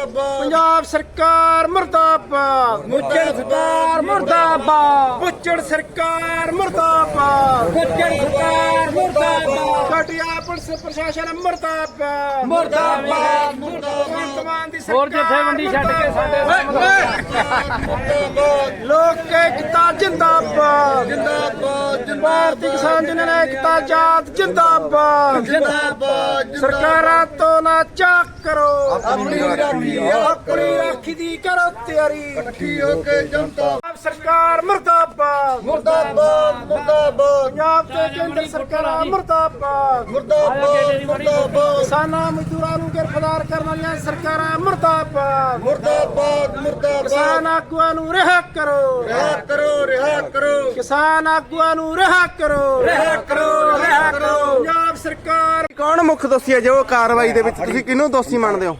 ਮੁਰਦਾਬਾਦ ਪੰਜਾਬ ਸਰਕਾਰ ਮੁਰਦਾਬਾਦ ਮੁੱਚੜ ਸਰਕਾਰ ਮੁਰਦਾਬਾਦ ਬੁੱਚੜ ਸਰਕਾਰ ਮੁਰਦਾਬਾਦ ਮੁੱਚੜ ਸਰਕਾਰ ਮੁਰਦਾਬਾਦ ਘਟਿਆ ਪੁਲਿਸ ਪ੍ਰਸ਼ਾਸਨ ਮੁਰਦਾਬਾਦ ਮੁਰਦਾਬਾਦ ਮੁਰਦਾਬਾਦ ਭਗਵੰਤ ਮਾਨ ਦੀ ਹੋਰ ਜਥੇਬੰਦੀ ਛੱਡ ਕੇ ਸਾਡੇ ਮੁਰਦਾਬਾਦ ਲੋਕ ਏਕਤਾ ਜਿੰਦਾਬਾਦ। ਜਿੰਦਾਬਾਦ ਭਾਰਤੀ ਕਿਸਾਨ ਯੂਨੀਅਨ ਏਕਤਾ ਜਾਤ ਜਿੰਦਾਬਾਦ। ਜਿੰਦਾਬਾਦ ਸਰਕਾਰਾਂ ਤੋਂ ਨਾ ਚਾਕ ਕਰੋ। ਆਪਣੀ ਰਾਖੀ ਆਪਣੀ ਰਾਖੀ ਦੀ ਕਰੋ ਤਿਆਰੀ। ਇਕੱਠੀ ਹੋ ਕੇ ਜਨਤਾ ਪੰਜਾਬ ਸਰਕਾਰ ਮੁਰਦਾਬਾਦ। ਮੁਰਦਾਬਾਦ ਮੁਰਦਾਬਾਦ। ਪੰਜਾਬ ਤੇ ਕੇਂਦਰ ਸਰਕਾਰਾਂ ਮੁਰਦਾਬਾਦ। ਮੁਰਦਾਬਾਦ ਮੁਰਦਾਬਾਦ। ਕਿਸਾਨਾਂ ਮਜ਼ਦੂਰਾਂ ਨੂੰ ਗ੍ਰਿਫਤਾਰ ਕਰਨ ਵਾਲੀਆਂ ਸਰਕਾਰਾਂ ਮੁਰਦਾਬਾਦ। ਮੁਰਦਾਬਾਦ ਮੁਰਦਾਬਾਦ। ਕਿਸਾਨ ਆਗੂਆਂ ਨੂੰ ਰਿਹਾ ਕਰੋ। ਰਿਹਾ ਕਰੋ ਰਿਹਾ ਕਰੋ। ਕਿਸਾਨ ਆਗੂਆਂ ਨੂੰ ਰਿਹਾ ਕਰੋ। ਰਿਹਾ ਕਰੋ ਰਿਹਾ ਕਰੋ। ਪੰਜਾਬ ਸਰਕਾਰ ਕੌਣ ਮੁੱਖ ਦੋਸ਼ੀ ਹੈ? ਜੋ ਕਾਰਵਾਈ ਦੇ ਵਿੱਚ ਤੁਸੀਂ ਕਿਹਨੂੰ ਦੋਸ਼ੀ ਮੰਨਦੇ ਹੋ?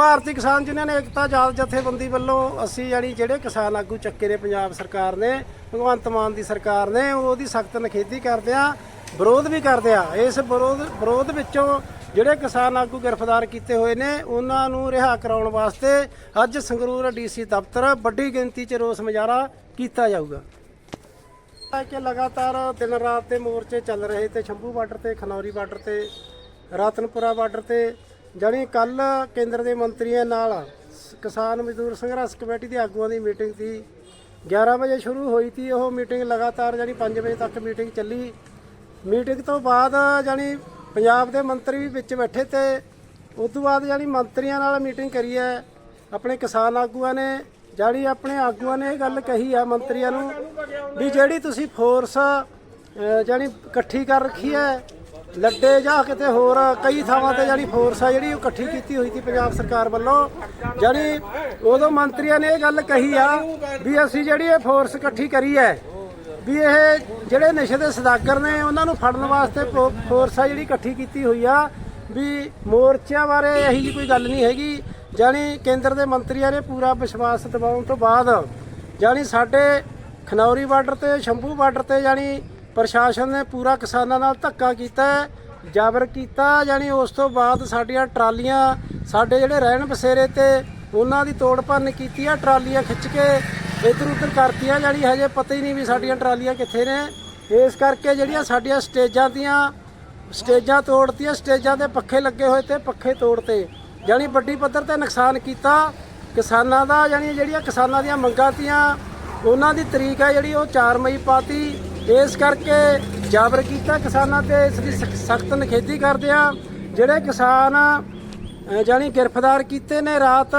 ਭਾਰਤੀ ਕਿਸਾਨ ਯੂਨੀਅਨ ਏਕਤਾ ਜਾਤ ਜਥੇਬੰਦੀ ਵੱਲੋਂ ਅਸੀਂ ਯਾਨੀ ਜਿਹੜੇ ਕਿਸਾਨ ਆਗੂ ਚੱਕੇ ਨੇ ਪੰਜਾਬ ਸਰਕਾਰ ਨੇ, ਭਗਵੰਤ ਮਾਨ ਦੀ ਸਰਕਾਰ ਨੇ, ਉਹਦੀ ਸਖਤ ਨਖੇਦੀ ਕਰਦੇ ਆ, ਵਿਰੋਧ ਵੀ ਕਰਦੇ ਆ। ਇਸ ਵਿਰੋਧ ਵਿਰੋਧ ਵਿੱਚੋਂ ਜਿਹੜੇ ਕਿਸਾਨ ਆਗੂ ਗ੍ਰਿਫਤਾਰ ਕੀਤੇ ਹੋਏ ਨੇ, ਉਹਨਾਂ ਨੂੰ ਰਿਹਾ ਕਰਾਉਣ ਵਾਸਤੇ ਅੱਜ ਸੰਗਰੂਰ ਡੀਸੀ ਦਫ਼ਤਰ ਵੱਡੀ ਗਿਣਤੀ 'ਚ ਰੋਸ ਮੁਜ਼ਾਹਰਾ ਕੀਤਾ ਜਾਊਗਾ। ਕਿ ਲਗਾਤਾਰ ਦਿਨ ਰਾਤ ਦੇ ਮੋਰਚੇ ਚੱਲ ਰਹੇ ਤੇ ਸ਼ੰਭੂ ਬਾਰਡਰ ਤੇ, ਖਨੌਰੀ ਬਾਰਡਰ ਤੇ, ਰਾਤਨਪੁਰਾ ਬਾਰਡਰ ਤੇ ਜਾਣੀ ਕੱਲ ਕੇਂਦਰ ਦੇ ਮੰਤਰੀਆਂ ਨਾਲ ਕਿਸਾਨ ਮਜ਼ਦੂਰ ਸੰਘਰਸ਼ ਕਮੇਟੀ ਦੇ ਆਗੂਆਂ ਦੀ ਮੀਟਿੰਗ ਸੀ। 11 ਵਜੇ ਸ਼ੁਰੂ ਹੋਈ ਸੀ ਉਹ ਮੀਟਿੰਗ ਲਗਾਤਾਰ ਜਾਣੀ 5 ਵਜੇ ਤੱਕ ਮੀਟਿੰਗ ਚੱਲੀ। ਮੀਟਿੰਗ ਤੋਂ ਬਾਅਦ ਜਾਣੀ ਪੰਜਾਬ ਦੇ ਮੰਤਰੀ ਵੀ ਵਿੱਚ ਬੈਠੇ ਤੇ ਉਸ ਤੋਂ ਬਾਅਦ ਜਾਣੀ ਮੰਤਰੀਆਂ ਨਾਲ ਮੀਟਿੰਗ ਕਰੀ ਹੈ। ਆਪਣੇ ਕਿਸਾਨ ਆਗੂਆਂ ਨੇ ਜਾਣੀ ਆਪਣੇ ਆਗੂਆਂ ਨੇ ਇਹ ਗੱਲ ਕਹੀ ਆ ਮੰਤਰੀਆਂ ਨੂੰ ਵੀ ਜਿਹੜੀ ਤੁਸੀਂ ਫੋਰਸ ਅਹ, ਜਾਣੀ ਇਕੱਠੀ ਕਰ ਰੱਖੀ ਹੈ ਲੱਡੇ ਜਾਂ ਕਿਤੇ ਹੋਰ, ਕਈ ਥਾਵਾਂ ਤੇ ਜਾਣੀ ਫੋਰਸ ਆ ਜਿਹੜੀ ਉਹ ਇਕੱਠੀ ਕੀਤੀ ਹੋਈ ਸੀ ਪੰਜਾਬ ਸਰਕਾਰ ਵੱਲੋਂ। ਜਾਣੀ ਉਦੋਂ ਮੰਤਰੀਆਂ ਨੇ ਇਹ ਗੱਲ ਕਹੀ ਆ ਵੀ ਅਸੀਂ ਜਿਹੜੀ ਇਹ ਫੋਰਸ ਇਕੱਠੀ ਕਰੀ ਹੈ, ਵੀ ਇਹ ਜਿਹੜੇ ਨਸ਼ੇ ਦੇ ਸਦਾਗਰ ਨੇ, ਉਹਨਾਂ ਨੂੰ ਫੜਨ ਵਾਸਤੇ ਫੋ- ਫੋਰਸ ਆ ਜਿਹੜੀ ਇਕੱਠੀ ਕੀਤੀ ਹੋਈ ਆ, ਵੀ ਮੋਰਚਿਆਂ ਬਾਰੇ ਇਹੀ ਜਿਹੀ ਕੋਈ ਗੱਲ ਨਹੀਂ ਹੈਗੀ। ਜਾਣੀ ਕੇਂਦਰ ਦੇ ਮੰਤਰੀਆਂ ਨੇ ਪੂਰਾ ਵਿਸ਼ਵਾਸ ਦਿਵਾਉਣ ਤੋਂ ਬਾਅਦ, ਜਾਣੀ ਸਾਡੇ ਖਨੌਰੀ ਬਾਰਡਰ ਤੇ, ਸ਼ੰਭੂ ਬਾਰਡਰ ਤੇ ਜਾਣੀ ਪ੍ਰਸ਼ਾਸਨ ਨੇ ਪੂਰਾ ਕਿਸਾਨਾਂ ਨਾਲ ਧੱਕਾ ਕੀਤਾ ਹੈ, ਜ਼ਬਰ ਕੀਤਾ ਜਾਣੀ ਉਸ ਤੋਂ ਬਾਅਦ ਸਾਡੀਆਂ ਟਰਾਲੀਆਂ ਸਾਡੇ ਜਿਹੜੇ ਰਹਿਣ ਬਸੇਰੇ ਤੇ ਉਹਨਾਂ ਦੀ ਤੋੜ ਭੰਨ ਕੀਤੀ ਆ ਟਰਾਲੀਆਂ ਖਿੱਚ ਕੇ ਇੱਧਰ ਉੱਧਰ ਕਰਤੀਆਂ ਜਾਣੀ ਹਜੇ ਪਤਾ ਹੀ ਨਹੀਂ ਵੀ ਸਾਡੀਆਂ ਟਰਾਲੀਆਂ ਕਿੱਥੇ ਨੇ। ਇਸ ਕਰਕੇ ਜਿਹੜੀਆਂ ਸਾਡੀਆਂ ਸਟੇਜਾਂ ਦੀਆਂ ਸਟੇਜਾਂ ਤੋੜਤੀਆਂ ਸਟੇਜਾਂ ਦੇ ਪੱਖੇ ਲੱਗੇ ਹੋਏ ਤੇ ਪੱਖੇ ਤੋੜਤੇ ਜਾਣੀ ਵੱਡੀ ਪੱਧਰ ਤੇ ਨੁਕਸਾਨ ਕੀਤਾ। ਕਿਸਾਨਾਂ ਦਾ ਜਾਣੀ ਜਿਹੜੀਆਂ ਕਿਸਾਨਾਂ ਦੀਆਂ ਮੰਗਾਂ ਤੀਆਂ ਉਹਨਾਂ ਦੀ ਤਰੀਕ ਹੈ ਜਿਹੜੀ ਉਹ 4 ਮਈ ਪਾਤੀ। ਇਸ ਕਰਕੇ ਜਾਬਰ ਕੀਤਾ ਕਿਸਾਨਾਂ ਤੇ ਇਸ ਦੀ ਸਖਤ ਨਖੇਦੀ ਕਰਦੇ ਆ। ਜਿਹੜੇ ਕਿਸਾਨ, ਅਹ, ਜਾਣੀ ਗ੍ਰਿਫਤਾਰ ਕੀਤੇ ਨੇ, ਰਾਤ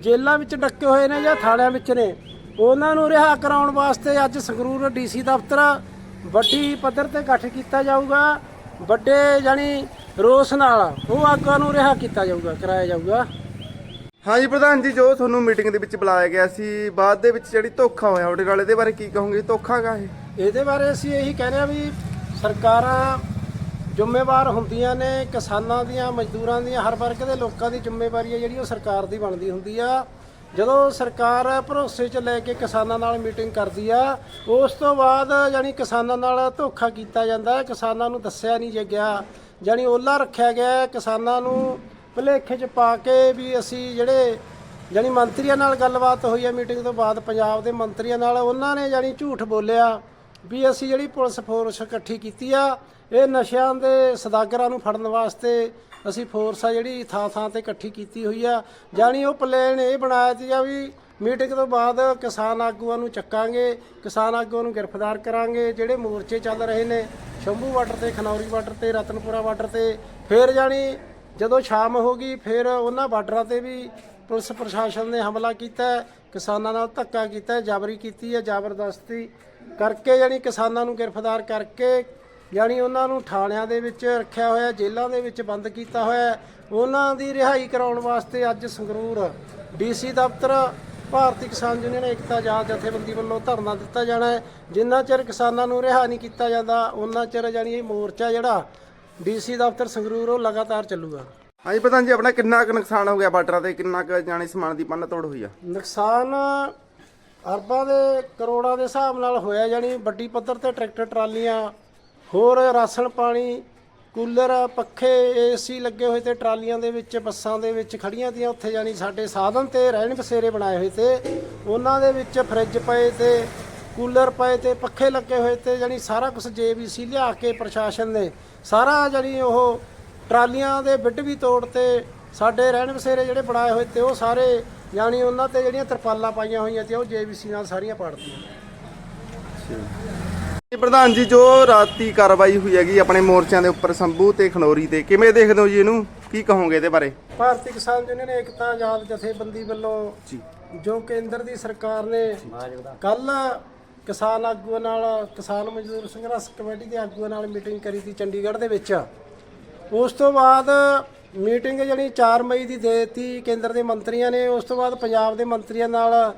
ਜੇਲ੍ਹਾਂ ਵਿੱਚ ਡੱਕੇ ਹੋਏ ਨੇ ਜਾਂ ਥਾਣਿਆਂ ਵਿੱਚ ਨੇ, ਉਹਨਾਂ ਨੂੰ ਰਿਹਾ ਕਰਾਉਣ ਵਾਸਤੇ ਅੱਜ ਸੰਗਰੂਰ ਡੀਸੀ ਦਫ਼ਤਰ ਵੱਡੀ ਪੱਧਰ ਤੇ ਇਕੱਠ ਕੀਤਾ ਜਾਊਗਾ। ਵੱਡੇ, ਜਾਣੀ ਰੋਸ ਨਾਲ ਉਹ ਆਗੂਆਂ ਨੂੰ ਰਿਹਾ ਕੀਤਾ ਜਾਊਗਾ, ਕਰਾਇਆ ਜਾਊਗਾ। ਹਾਂਜੀ ਪ੍ਰਧਾਨ ਜੀ, ਜੋ ਤੁਹਾਨੂੰ ਮੀਟਿੰਗ ਦੇ ਵਿੱਚ ਬੁਲਾਇਆ ਗਿਆ ਸੀ, ਬਾਅਦ ਦੇ ਵਿੱਚ ਜਿਹੜੀ ਧੋਖਾ ਹੋਇਆ, ਉਹਦੇ ਨਾਲ ਇਹਦੇ ਬਾਰੇ ਕੀ ਕਹੋਗੇ? ਧੋਖਾ ਕਾ ਇਹ? ਇਹਦੇ ਬਾਰੇ ਅਸੀਂ ਇਹੀ ਕਹਿੰਦੇ ਆ ਵੀ ਸਰਕਾਰਾਂ ਜ਼ਿੰਮੇਵਾਰ ਹੁੰਦੀਆਂ ਨੇ, ਕਿਸਾਨਾਂ ਦੀਆਂ, ਮਜ਼ਦੂਰਾਂ ਦੀਆਂ, ਹਰ ਵਰਗ ਦੇ ਲੋਕਾਂ ਦੀ ਜ਼ਿੰਮੇਵਾਰੀ ਹੈ ਜਿਹੜੀ ਉਹ ਸਰਕਾਰ ਦੀ ਬਣਦੀ ਹੁੰਦੀ ਆ। ਜਦੋਂ ਸਰਕਾਰ ਭਰੋਸੇ 'ਚ ਲੈ ਕੇ ਕਿਸਾਨਾਂ ਨਾਲ ਮੀਟਿੰਗ ਕਰਦੀ ਆ, ਉਸ ਤੋਂ ਬਾਅਦ ਜਾਨੀ ਕਿਸਾਨਾਂ ਨਾਲ ਧੋਖਾ ਕੀਤਾ ਜਾਂਦਾ ਹੈ। ਕਿਸਾਨਾਂ ਨੂੰ ਦੱਸਿਆ ਨਹੀਂ ਜੇ ਗਿਆ ਜਾਨੀ ਓਲਾ ਰੱਖਿਆ ਗਿਆ ਕਿਸਾਨਾਂ ਨੂੰ ਭੁਲੇਖੇ 'ਚ ਪਾ ਕੇ ਵੀ ਅਸੀਂ ਜਿਹੜੇ ਜਾਨੀ ਮੰਤਰੀਆਂ ਨਾਲ ਗੱਲਬਾਤ ਹੋਈ ਹੈ ਮੀਟਿੰਗ ਤੋਂ ਬਾਅਦ ਪੰਜਾਬ ਦੇ ਮੰਤਰੀਆਂ ਨਾਲ, ਉਹਨਾਂ ਨੇ ਜਾਨੀ ਝੂਠ ਬੋਲਿਆ ਵੀ ਅਸੀਂ ਜਿਹੜੀ ਪੁਲਿਸ ਫੋਰਸ ਇਕੱਠੀ ਕੀਤੀ ਆ, ਇਹ ਨਸ਼ਿਆਂ ਦੇ ਸਦਾਗਰਾਂ ਨੂੰ ਫੜਨ ਵਾਸਤੇ ਅਸੀਂ ਫੋਰਸ ਆ ਜਿਹੜੀ ਥਾਂ ਥਾਂ ਤੇ ਇਕੱਠੀ ਕੀਤੀ ਹੋਈ ਆ। ਜਾਨੀ ਉਹ ਪਲਾਨ ਇਹ ਬਣਾਇਆ ਸੀ ਆ ਵੀ ਮੀਟਿੰਗ ਤੋਂ ਬਾਅਦ ਕਿਸਾਨ ਆਗੂਆਂ ਨੂੰ ਚੱਕਾਂਗੇ, ਕਿਸਾਨ ਆਗੂਆਂ ਨੂੰ ਗ੍ਰਿਫਤਾਰ ਕਰਾਂਗੇ, ਜਿਹੜੇ ਮੋਰਚੇ ਚੱਲ ਰਹੇ ਨੇ, ਸ਼ੰਭੂ ਬਾਰਡਰ ਤੇ, ਖਨੌਰੀ ਬਾਰਡਰ ਤੇ, ਰਤਨਪੁਰਾ ਬਾਰਡਰ ਤੇ, ਫਿਰ ਜਾਨੀ ਜਦੋਂ ਸ਼ਾਮ ਹੋ ਗਈ ਫਿਰ ਉਹਨਾਂ ਬਾਰਡਰਾਂ ਤੇ ਵੀ ਪੁਲਿਸ ਪ੍ਰਸ਼ਾਸਨ ਨੇ ਹਮਲਾ ਕੀਤਾ ਕਿਸਾਨਾਂ ਨਾਲ ਧੱਕਾ ਕੀਤਾ ਹੈ, ਜਾਬਰੀ ਕੀਤੀ ਹੈ ਜ਼ਬਰਦਸਤੀ ਕਰਕੇ ਯਾਨੀ ਕਿਸਾਨਾਂ ਨੂੰ ਗ੍ਰਿਫਤਾਰ ਕਰਕੇ ਯਾਨੀ ਉਹਨਾਂ ਨੂੰ ਥਾਣਿਆਂ ਦੇ ਵਿੱਚ ਰੱਖਿਆ ਹੋਇਆ ਜੇਲ੍ਹਾਂ ਦੇ ਵਿੱਚ ਬੰਦ ਕੀਤਾ ਹੋਇਆ ਉਹਨਾਂ ਦੀ ਰਿਹਾਈ ਕਰਾਉਣ ਵਾਸਤੇ ਅੱਜ ਸੰਗਰੂਰ ਡੀਸੀ ਦਫ਼ਤਰ ਭਾਰਤੀ ਕਿਸਾਨ ਯੂਨੀਅਨ ਏਕਤਾ ਆਜ਼ਾਦ ਜਥੇਬੰਦੀ ਵੱਲੋਂ ਧਰਨਾ ਦਿੱਤਾ ਜਾਣਾ ਹੈ। ਜਿੰਨਾ ਚਿਰ ਕਿਸਾਨਾਂ ਨੂੰ ਰਿਹਾ ਨਹੀਂ ਕੀਤਾ ਜਾਂਦਾ ਉਹਨਾਂ ਚਿਰ ਯਾਨੀ ਇਹ ਮੋਰਚਾ ਜਿਹੜਾ ਡੀਸੀ ਦਫ਼ਤਰ ਸੰਗਰੂਰ ਉਹ ਲਗਾਤਾਰ ਚੱਲੂਗਾ। ਹਾਂਜੀ ਪ੍ਰਧਾਨ ਜੀ ਆਪਣਾ ਕਿੰਨਾ ਕੁ ਨੁਕਸਾਨ ਹੋ ਗਿਆ ਬਾਰਡਰਾਂ ਤੇ? ਕਿੰਨਾ ਕੁ ਜਾਣੀ ਸਮਾਨ ਦੀ ਪੰਨ ਤੋੜ ਹੋਈ ਆ? ਨੁਕਸਾਨ ਅਰਬਾਂ ਦੇ ਕਰੋੜਾਂ ਦੇ ਹਿਸਾਬ ਨਾਲ ਹੋਇਆ ਜਾਨੀ ਵੱਡੀ ਪੱਧਰ ਤੇ ਟਰੈਕਟਰ ਟਰਾਲੀਆਂ ਹੋਰ ਰਾਸ਼ਨ ਪਾਣੀ ਕੂਲਰ ਪੱਖੇ ਏਸੀ ਲੱਗੇ ਹੋਏ ਤੇ ਟਰਾਲੀਆਂ ਦੇ ਵਿੱਚ ਬੱਸਾਂ ਦੇ ਵਿੱਚ ਖੜੀਆਂ ਤੀਆਂ ਉੱਥੇ ਜਾਨੀ ਸਾਡੇ ਸਾਧਨ ਤੇ ਰਹਿਣ ਬਸੇਰੇ ਬਣਾਏ ਹੋਏ ਤੇ ਉਹਨਾਂ ਦੇ ਵਿੱਚ ਫਰਿੱਜ ਪਏ ਤੇ ਕੂਲਰ ਪਏ ਤੇ ਪੱਖੇ ਲੱਗੇ ਹੋਏ ਤੇ ਜਾਨੀ ਸਾਰਾ ਕੁਝ ਜੇਬੀਸੀ ਲਿਆ ਕੇ ਪ੍ਰਸ਼ਾਸਨ ਨੇ। ਸਾਰਾ ਜਾਨੀ ਉਹ ਟਰਾਲੀਆਂ ਦੇ ਬਿੱਡ ਵੀ ਤੋੜ ਤੇ ਸਾਡੇ ਰਹਿਣ ਬਸੇਰੇ ਜਿਹੜੇ ਬਣਾਏ ਹੋਏ ਤੇ ਉਹ ਸਾਰੇ ਜਾਨੀ ਉਹਨਾਂ ਤੇ ਜਿਹੜੀਆਂ ਤਰਪਾਲਾਂ ਪਾਈਆਂ ਹੋਈਆਂ ਤੇ ਉਹ ਜੇਬੀਸੀ ਨਾਲ ਸਾਰੀਆਂ ਪਾੜਤੀਆਂ ਜੀ ਪ੍ਰਧਾਨ ਜੀ ਜੋ ਰਾਤੀ ਕਾਰਵਾਈ ਹੋਈ ਹੈਗੀ ਆਪਣੇ ਮੋਰਚਿਆਂ ਦੇ ਉੱਪਰ ਸੰਭੂ ਤੇ ਖਨੌਰੀ ਤੇ ਕਿਵੇਂ ਦੇਖਦੇ ਹੋ ਜੀ ਇਹਨੂੰ? ਕੀ ਕਹੋਗੇ ਇਹਦੇ ਬਾਰੇ? ਭਾਰਤੀ ਕਿਸਾਨ ਯੂਨੀਅਨ ਏਕਤਾ ਆਜ਼ਾਦ ਜਥੇਬੰਦੀ ਵੱਲੋਂ ਜੋ। ਕੇਂਦਰ ਦੀ ਸਰਕਾਰ ਨੇ ਕੱਲ ਕਿਸਾਨ ਆਗੂਆਂ ਨਾਲ, ਕਿਸਾਨ ਮਜ਼ਦੂਰ ਸੰਘਰਸ਼ ਕਮੇਟੀ ਦੇ ਆਗੂਆਂ ਨਾਲ ਮੀਟਿੰਗ ਕਰੀ ਸੀ ਚੰਡੀਗੜ੍ਹ ਦੇ ਵਿੱਚ। ਉਸ ਤੋਂ ਬਾਅਦ ਮੀਟਿੰਗ ਜਿਹੜੀ 4 ਮਈ ਦੀ ਦੇਤੀ ਕੇਂਦਰ ਦੇ ਮੰਤਰੀਆਂ ਨੇ, ਉਸ ਤੋਂ ਬਾਅਦ ਪੰਜਾਬ ਦੇ ਮੰਤਰੀਆਂ ਨਾਲ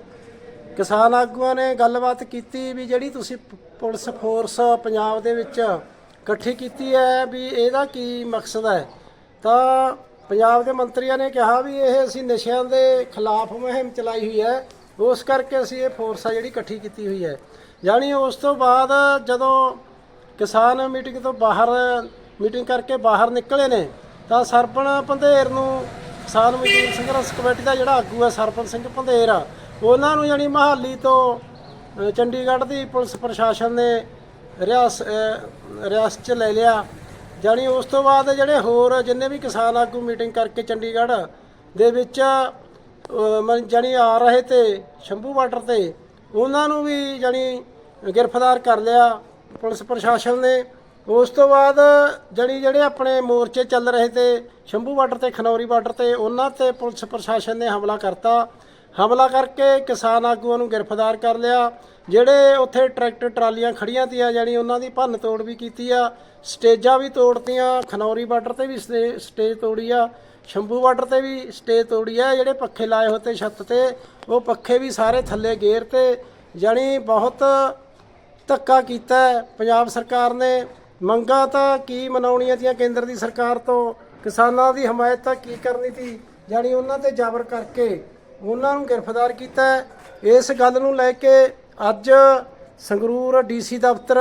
ਕਿਸਾਨ ਆਗੂਆਂ ਨੇ ਗੱਲਬਾਤ ਕੀਤੀ ਵੀ ਜਿਹੜੀ ਤੁਸੀਂ ਪੁਲਿਸ ਫੋਰਸ ਪੰਜਾਬ ਦੇ ਵਿੱਚ ਇਕੱਠੀ ਕੀਤੀ ਹੈ ਵੀ ਇਹਦਾ ਕੀ ਮਕਸਦ ਹੈ। ਤਾਂ ਪੰਜਾਬ ਦੇ ਮੰਤਰੀਆਂ ਨੇ ਕਿਹਾ ਵੀ ਇਹ ਅਸੀਂ ਨਸ਼ਿਆਂ ਦੇ ਖਿਲਾਫ ਮੁਹਿੰਮ ਚਲਾਈ ਹੋਈ ਹੈ, ਉਸ ਕਰਕੇ ਅਸੀਂ ਇਹ ਫੋਰਸ ਆ ਜਿਹੜੀ ਇਕੱਠੀ ਕੀਤੀ ਹੋਈ ਹੈ। ਯਾਨੀ ਉਸ ਤੋਂ ਬਾਅਦ ਜਦੋਂ ਕਿਸਾਨ ਮੀਟਿੰਗ ਤੋਂ ਬਾਹਰ ਮੀਟਿੰਗ ਕਰਕੇ ਬਾਹਰ ਨਿਕਲੇ ਨੇ ਤਾਂ ਸਰਪਣ ਪੰਧੇਰ ਨੂੰ ਕਿਸਾਨ ਮਜ਼ਦੂਰ ਸੰਘਰਸ਼ ਕਮੇਟੀ ਦਾ ਜਿਹੜਾ ਆਗੂ ਹੈ ਸਰਪਣ ਸਿੰਘ ਪੰਧੇਰ ਉਹਨਾਂ ਨੂੰ ਯਾਨੀ ਮਹਾਲੀ ਤੋਂ ਚੰਡੀਗੜ੍ਹ ਦੀ ਪੁਲਿਸ ਪ੍ਰਸ਼ਾਸਨ ਨੇ ਰਿਆਸ ਰਿਆਸਤ 'ਚ ਲੈ ਲਿਆ। ਜਾਣੀ ਉਸ ਤੋਂ ਬਾਅਦ ਜਿਹੜੇ ਹੋਰ ਜਿੰਨੇ ਵੀ ਕਿਸਾਨ ਆਗੂ ਮੀਟਿੰਗ ਕਰਕੇ ਚੰਡੀਗੜ੍ਹ ਦੇ ਵਿੱਚ ਅ, ਜਾਣੀ ਆ ਰਹੇ ਤੇ ਸ਼ੰਭੂ ਬਾਰਡਰ ਤੇ ਉਹਨਾਂ ਨੂੰ ਵੀ ਜਾਣੀ ਗ੍ਰਿਫਤਾਰ ਕਰ ਲਿਆ ਪੁਲਿਸ ਪ੍ਰਸ਼ਾਸਨ ਨੇ। ਉਸ ਤੋਂ ਬਾਅਦ ਜਾਣੀ ਜਿਹੜੇ ਆਪਣੇ ਮੋਰਚੇ ਚੱਲ ਰਹੇ ਤੇ ਸ਼ੰਭੂ ਬਾਰਡਰ ਤੇ, ਖਨੌਰੀ ਬਾਰਡਰ ਤੇ, ਉਹਨਾਂ ਤੇ ਪੁਲਿਸ ਪ੍ਰਸ਼ਾਸਨ ਨੇ ਹਮਲਾ ਕਰਤਾ। ਹਮਲਾ ਕਰਕੇ ਕਿਸਾਨ ਆਗੂਆਂ ਨੂੰ ਗ੍ਰਿਫਤਾਰ ਕਰ ਲਿਆ। ਜਿਹੜੇ ਉੱਥੇ ਟਰੈਕਟਰ ਟਰਾਲੀਆਂ ਖੜੀਆਂ ਤੀਆਂ, ਜਾਣੀ ਉਹਨਾਂ ਦੀ ਭੰਨ ਤੋੜ ਵੀ ਕੀਤੀ ਆ। ਸਟੇਜਾਂ ਵੀ ਤੋੜਤੀਆਂ, ਖਨੌਰੀ ਬਾਰਡਰ ਤੇ ਵੀ ਸਟੇ- ਸਟੇਜ ਤੋੜੀ ਆ। ਸ਼ੰਭੂ ਬਾਰਡਰ ਤੇ ਵੀ ਸਟੇਜ ਤੋੜੀ ਆ। ਜਿਹੜੇ ਪੱਖੇ ਲਾਏ ਹੋਏ ਛੱਤ ਤੇ, ਉਹ ਪੱਖੇ ਵੀ ਸਾਰੇ ਥੱਲੇ ਗੇਰ ਤੇ। ਜਾਣੀ ਬਹੁਤ ਧੱਕਾ ਕੀਤਾ ਪੰਜਾਬ ਸਰਕਾਰ ਨੇ ਮੰਗਾਂ ਤਾਂ ਕੀ ਮਨਾਉਣੀਆਂ ਤੀਆਂ? ਕੇਂਦਰ ਦੀ ਸਰਕਾਰ ਤੋਂ ਕਿਸਾਨਾਂ ਦੀ ਹਮਾਇਤ ਤਾਂ ਕੀ ਕਰਨੀ ਤੀ? ਜਾਣੀ ਉਹਨਾਂ ਤੇ ਜ਼ਬਰ ਕਰਕੇ ਉਹਨਾਂ ਨੂੰ ਗ੍ਰਿਫਤਾਰ ਕੀਤਾ ਇਸ ਗੱਲ ਨੂੰ ਲੈ ਕੇ ਅੱਜ ਸੰਗਰੂਰ ਡੀਸੀ ਦਫ਼ਤਰ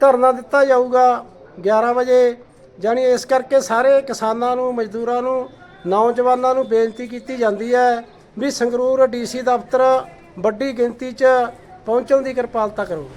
ਧਰਨਾ ਦਿੱਤਾ ਜਾਊਗਾ 11 ਵਜੇ। ਜਾਣੀ ਇਸ ਕਰਕੇ ਸਾਰੇ ਕਿਸਾਨਾਂ ਨੂੰ, ਮਜ਼ਦੂਰਾਂ ਨੂੰ, ਨੌਜਵਾਨਾਂ ਨੂੰ ਬੇਨਤੀ ਕੀਤੀ ਜਾਂਦੀ ਹੈ ਵੀ ਸੰਗਰੂਰ ਡੀਸੀ ਦਫ਼ਤਰ ਵੱਡੀ ਗਿਣਤੀ 'ਚ ਪਹੁੰਚਣ ਦੀ ਕਿਰਪਾਲਤਾ ਕਰੋ।